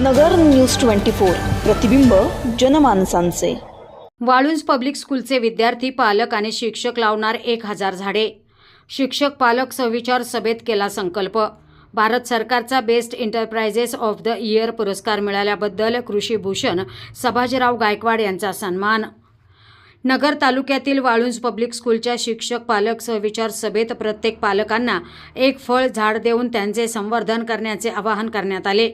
नगर news twenty four. प्रतिबिंब जनमानसांचे. Walunj public स्कूलचे विद्यार्थी पालक आणि शिक्षक लावणार एक हजार झाडे. शिक्षक पालक सविचार सभेत केला संकल्प. भारत सरकारचा best enterprises of the year पुरस्कार मिळाल्याबद्दल कृषीभूषण सभाजीराव गायकवाड यांचा सन्मान. नगर तालुक्यातील वाळुंज पब्लिक स्कूलच्या शिक्षक पालक सहविचार सभेत प्रत्येक पालकांना एक फळ झाड देऊन त्यांचे संवर्धन करण्याचे आवाहन करण्यात आले.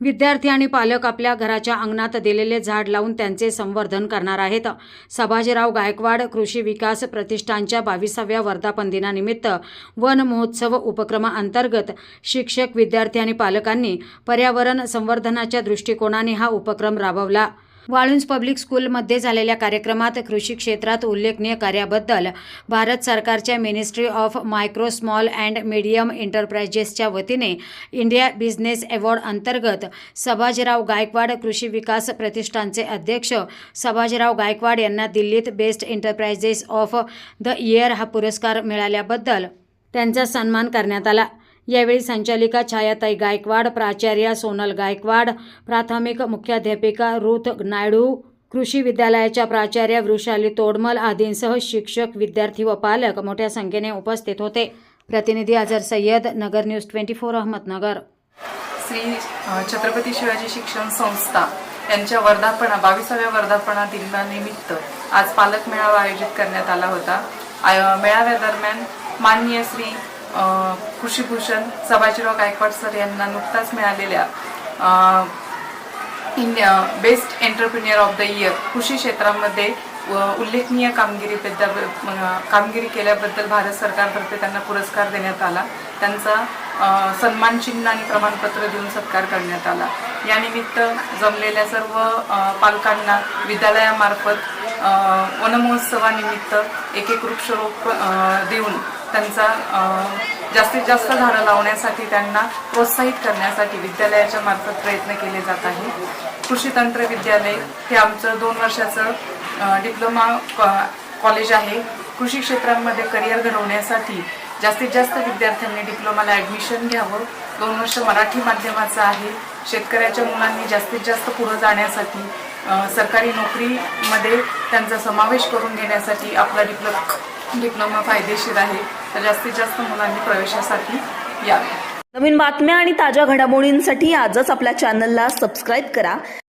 विद्यार्थी आणि पालक आपल्या घराच्या अंगणात दिलेले झाड लावून त्यांचे संवर्धन करणार आहेत. सभाजीराव गायकवाड कृषी विकास प्रतिष्ठानच्या बावीसाव्या वर्धापन दिनानिमित्त वन महोत्सव उपक्रमाअंतर्गत शिक्षक विद्यार्थी आणि पालकांनी पर्यावरण संवर्धनाच्या दृष्टिकोनाने हा उपक्रम राबवला. वाळुंज पब्लिक स्कूलमध्ये झालेल्या कार्यक्रमात कृषी क्षेत्रात उल्लेखनीय कार्याबद्दल भारत सरकारच्या ministry of micro small and medium एंटरप्राइजेसच्या वतीने इंडिया बिझनेस अवॉर्ड अंतर्गत सभाजीराव गायकवाड कृषी विकास प्रतिष्ठानचे अध्यक्ष सभाजीराव गायकवाड यांना दिल्लीत best enterprises of the year हा पुरस्कार मिळाल्याबद्दल त्यांचा सन्मान करण्यात आला. यावेळी संचालिका छायाताई गायकवाड प्राचार्या सोनल गायकवाड प्राथमिक मुख्याध्यापिका रुथ नायडू कृषी विद्यालयाच्या प्राचार्या वृषाली तोडमल आदींसह शिक्षक विद्यार्थी व पालक मोठ्या संख्येने उपस्थित होते. प्रतिनिधी Azhar Sayyed Nagar news twenty four Ahmednagar. Shri Chhatrapati Shivaji शिक्षण संस्था यांच्या वर्धापना बावीसाव्या वर्धापना दिनानिमित्त आज पालक मेळावा आयोजित करण्यात आला होता. आय- मेळाव्यादरम्यान माननीय श्री कृषीभूषण सभाजीराव गायकवाड सर यांना नुकताच मिळालेल्या India best entrepreneur of the year कृषी क्षेत्रामध्ये व उल्लेखनीय कामगिरीबद्दल कामगिरी केल्याबद्दल भारत सरकारतर्फे त्यांना पुरस्कार देण्यात आला. त्यांचा सन्मान चिन्ह आणि प्रमाणपत्र देऊन सत्कार करण्यात आला. यानिमित्त जमलेल्या सर्व पालकांना विद्यालयामार्फत वनमहोत्सवानिमित्त एक एक वृक्षरोप देऊन त्यांचा जास्तीत जास्त झाडं लावण्यासाठी त्यांना प्रोत्साहित करण्यासाठी विद्यालयाच्या मार्फत प्रयत्न केले जात आहे. कृषी तंत्र विद्यालय हे आमचं दोन वर्षाचं डिप्लोमा कॉ- कॉलेज आहे. कृषी क्षेत्रांमध्ये करिअर घडवण्यासाठी जास्तीत जास्त विद्यार्थ्यांनी डिप्लोमाला ॲडमिशन घ्यावं. दोन वर्ष मराठी माध्यमाचं आहे. शेतकऱ्याच्या मुलांनी जास्तीत जास्त पुढं जाण्यासाठी सरकारी नोकरीमध्ये त्यांचा समावेश करून घेण्यासाठी आपला डिप्लो डिप्लोमा फायदेशीर आहे. तर जास्तीत जास्त मुलांनी प्रवेशासाठी यावे नवीन बातम्या आणि ताज्या घडामोडींसाठी आजच आपल्या चॅनलला सबस्क्राईब करा.